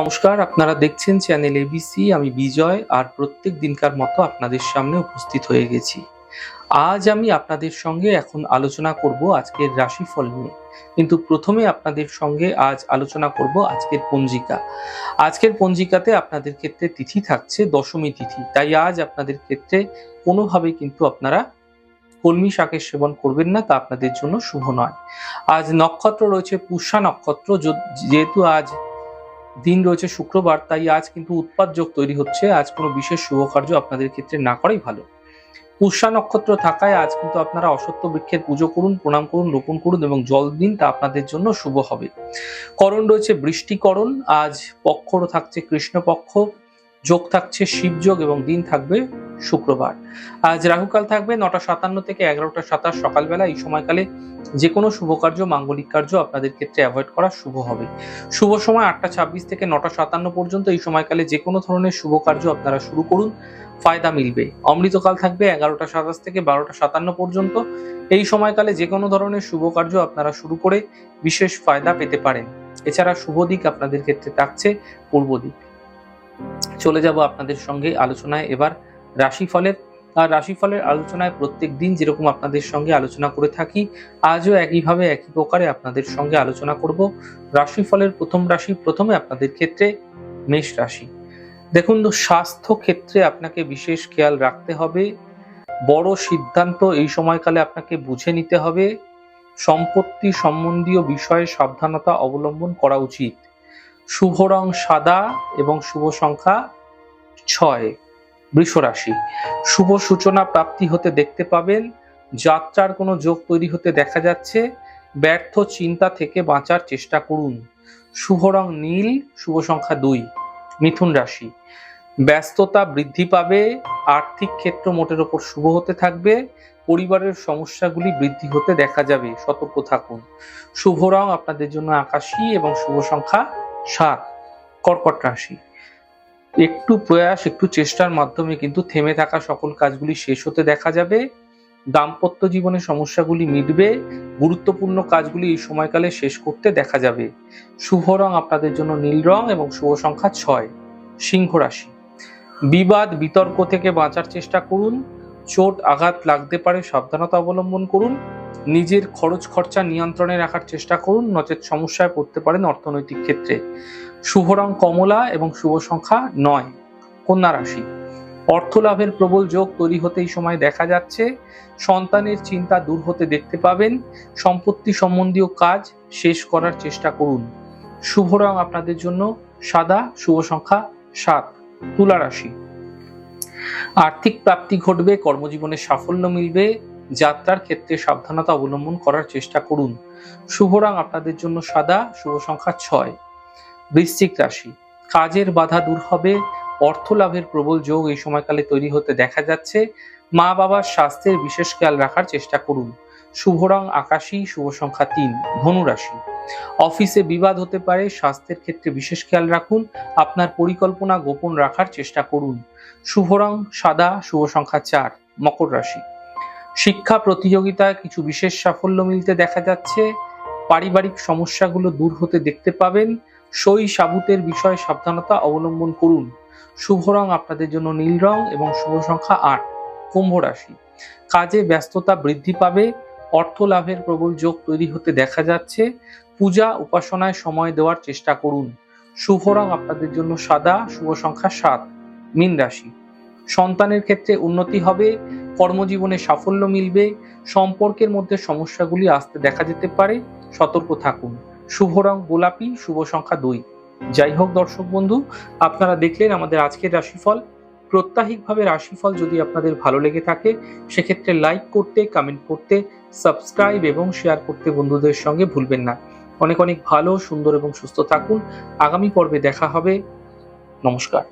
নমস্কার, আপনারা দেখছেন চ্যানেল এবিসি আমি বিজয় আর প্রত্যেক দিনকার মতো আপনাদের সামনে উপস্থিত হয়ে গেছি। আজ আমি আপনাদের সঙ্গে এখন আলোচনা করব আজকের রাশিফল নিয়ে। কিন্তু প্রথমে আপনাদের সঙ্গে আজ আলোচনা করব আজকের পঞ্জিকা। আজকের পঞ্জিকাতে আপনাদের ক্ষেত্রে তিথি থাকছে দশমী তিথি। তাই আজ আপনাদের ক্ষেত্রে কোনোভাবে কিন্তু আপনারা কলমি শাকের সেবন করবেন না, তা আপনাদের জন্য শুভ নয়। আজ নক্ষত্র রয়েছে পুষ্যা নক্ষত্র যেহেতু আজ দিন রয়েছে শুক্রবার, তাই আজ কিন্তু উৎপাদ যোগ তৈরি হচ্ছে। আজ কোনো বিশেষ শুভ কার্য আপনাদের ক্ষেত্রে না করাই ভালো। পুষ্যা নক্ষত্র থাকায় আজ কিন্তু আপনারা অসত্য বৃক্ষের পুজো করুন, প্রণাম করুন, রোপণ করুন এবং জল দিন, তা আপনাদের জন্য শুভ হবে। করণ রয়েছে বৃষ্টিকরণ, আজ পক্ষ থাকছে কৃষ্ণপক্ষ, যোগ থাকছে শিবযোগ এবং দিন থাকবে শুক্রবার। আজ রাহুকাল থাকবে নটা সাতান্ন থেকে এগারোটা সাতাশ সকালবেলা। এই সময়কালে যে কোনো শুভ কার্য, মাঙ্গলিক কার্য আপনাদের ক্ষেত্রে অ্যাভয়েড করা শুভ হবে। শুভ সময় আটটা ছাব্বিশ থেকে নটা সাতান্ন পর্যন্ত। এই সময়কালে যে কোনো ধরনের শুভ কার্য আপনারা শুরু করুন, ফায়দা মিলবে। অমৃতকাল থাকবে এগারোটা সাতাশ থেকে বারোটা সাতান্ন পর্যন্ত। এই সময়কালে যে কোনো ধরনের শুভ কার্য আপনারা শুরু করে বিশেষ ফায়দা পেতে পারেন। এছাড়া শুভ দিক আপনাদের ক্ষেত্রে থাকছে পূর্ব দিক। চলে যাব আপনাদের সঙ্গে আলোচনায়। এবার রাশিফলের। আর রাশিফলের আলোচনায় প্রত্যেক দিন যেরকম আপনাদের সঙ্গে আলোচনা করে থাকি, আজও একইভাবে একই প্রকারে আপনাদের সঙ্গে আলোচনা করব। রাশিফলের প্রথম রাশি প্রথমে আপনাদের ক্ষেত্রে মেষ রাশি। দেখুন, স্বাস্থ্য ক্ষেত্রে আপনাকে বিশেষ খেয়াল রাখতে হবে। বড় সিদ্ধান্ত এই সময়কালে আপনাকে বুঝে নিতে হবে। সম্পত্তি সম্বন্ধীয় বিষয়ে সাবধানতা অবলম্বন করা উচিত। শুভ রং সাদা এবং শুভ সংখ্যা ছয়। বৃষ রাশি শুভ সূচনা প্রাপ্তি হতে দেখতে পাবেন। যাত্রার কোনো যোগ তৈরি হতে দেখা যাচ্ছে। ব্যর্থ চিন্তা থেকে বাঁচার চেষ্টা করুন। শুভ রং নীল, শুভ সংখ্যা দুই। মিথুন রাশি। ব্যস্ততা বৃদ্ধি পাবে। আর্থিক ক্ষেত্র মোটের ওপর শুভ হতে থাকবে। পরিবারের সমস্যাগুলি বৃদ্ধি হতে দেখা যাবে। সতর্ক থাকুন। শুভ রং আপনাদের জন্য আকাশী এবং শুভ সংখ্যা সাত। কর্কট রাশি। একটু প্রয়াস, একটু চেষ্টার মাধ্যমে কিন্তু থেমে থাকা সকল কাজগুলি শেষ হতে দেখা যাবে। দাম্পত্য জীবনে সমস্যাগুলি মিটবে, গুরুত্বপূর্ণ কাজগুলি এই সময়কালে শেষ করতে দেখা যাবে। শুভ রং আপনাদের জন্য নীল রং এবং শুভ সংখ্যা ছয়, সিংহ রাশি। বিবাদ, বিতর্ক থেকে বাঁচার চেষ্টা করুন। চোট, আঘাত লাগতে পারে, সাবধানতা অবলম্বন করুন। নিজের খরচ খরচা নিয়ন্ত্রণে রাখার চেষ্টা করুন। নচেত সমস্যায় পড়তে পারেন অর্থনৈতিক ক্ষেত্রে। শুভ রং কমলা এবং শুভ সংখ্যা নয়, কন্যা রাশি। অর্থ লাভের প্রবল যোগ তৈরি হতে এই সময় দেখা যাচ্ছে। সন্তানের চিন্তা দূর হতে দেখতে পাবেন। সম্পত্তি সম্বন্ধীয় কাজ শেষ করার চেষ্টা করুন। শুভ রং আপনাদের জন্য সাদা শুভ সংখ্যা সাত, তুলা রাশি। আর্থিক প্রাপ্তি ঘটবে, কর্মজীবনে সাফল্য মিলবে। যাত্রার ক্ষেত্রে সাবধানতা অবলম্বন করার চেষ্টা করুন। শুভ রং আপনাদের জন্য সাদা শুভ সংখ্যা ছয় বৃশ্চিক রাশি। কাজের বাধা দূর হবে, অর্থ লাভের প্রবল যোগ এই সময়কালে তৈরি হতে দেখা যাচ্ছে। মা বাবার স্বাস্থ্যের বিশেষ খেয়াল রাখার চেষ্টা করুন। শুভ রং আকাশী, শুভ সংখ্যা তিন, ধনু রাশি। অফিসে বিবাদ হতে পারে, স্বাস্থ্যের ক্ষেত্রে বিশেষ খেয়াল রাখুন, আপনার পরিকল্পনা গোপন রাখার চেষ্টা করুন। শুভ রং সাদা, শুভ সংখ্যা চার, মকর রাশি। শিক্ষা প্রতিযোগিতায় কিছু বিশেষ সাফল্য মিলতে দেখা যাচ্ছে। পারিবারিক সমস্যাগুলো দূর হতে দেখতে পাবেন। সই সাবুতের বিষয়ে সাবধানতা অবলম্বন করুন। শুভ রং আপনাদের জন্য নীল রং এবং শুভ সংখ্যা আট, কুম্ভ রাশি। কাজে ব্যস্ততা বৃদ্ধি পাবে। অর্থ লাভের প্রবল যোগ তৈরি হতে দেখা যাচ্ছে। পূজা উপাসনায় সময় দেওয়ার চেষ্টা করুন। শুভ রং আপনাদের জন্য সাদা, শুভ সংখ্যা সাত, মীন রাশি। সন্তানের ক্ষেত্রে উন্নতি হবে। কর্মজীবনে সাফল্য মিলবে, সম্পর্কের মধ্যে সমস্যাগুলি আসতে দেখা যেতে পারে, সতর্ক থাকুন। শুভ রং গোলাপি, শুভ সংখ্যা দুই। যাই হোক দর্শক বন্ধু, আপনারা দেখলেন আমাদের আজকের রাশিফল। প্রত্যাহিকভাবে রাশিফল যদি আপনাদের ভালো লেগে থাকে, সেক্ষেত্রে লাইক করতে কমেন্ট করতে সাবস্ক্রাইব এবং শেয়ার করতে বন্ধুদের সঙ্গে ভুলবেন না। অনেক অনেক ভালো, সুন্দর এবং সুস্থ থাকুন। আগামী পর্বে দেখা হবে। নমস্কার।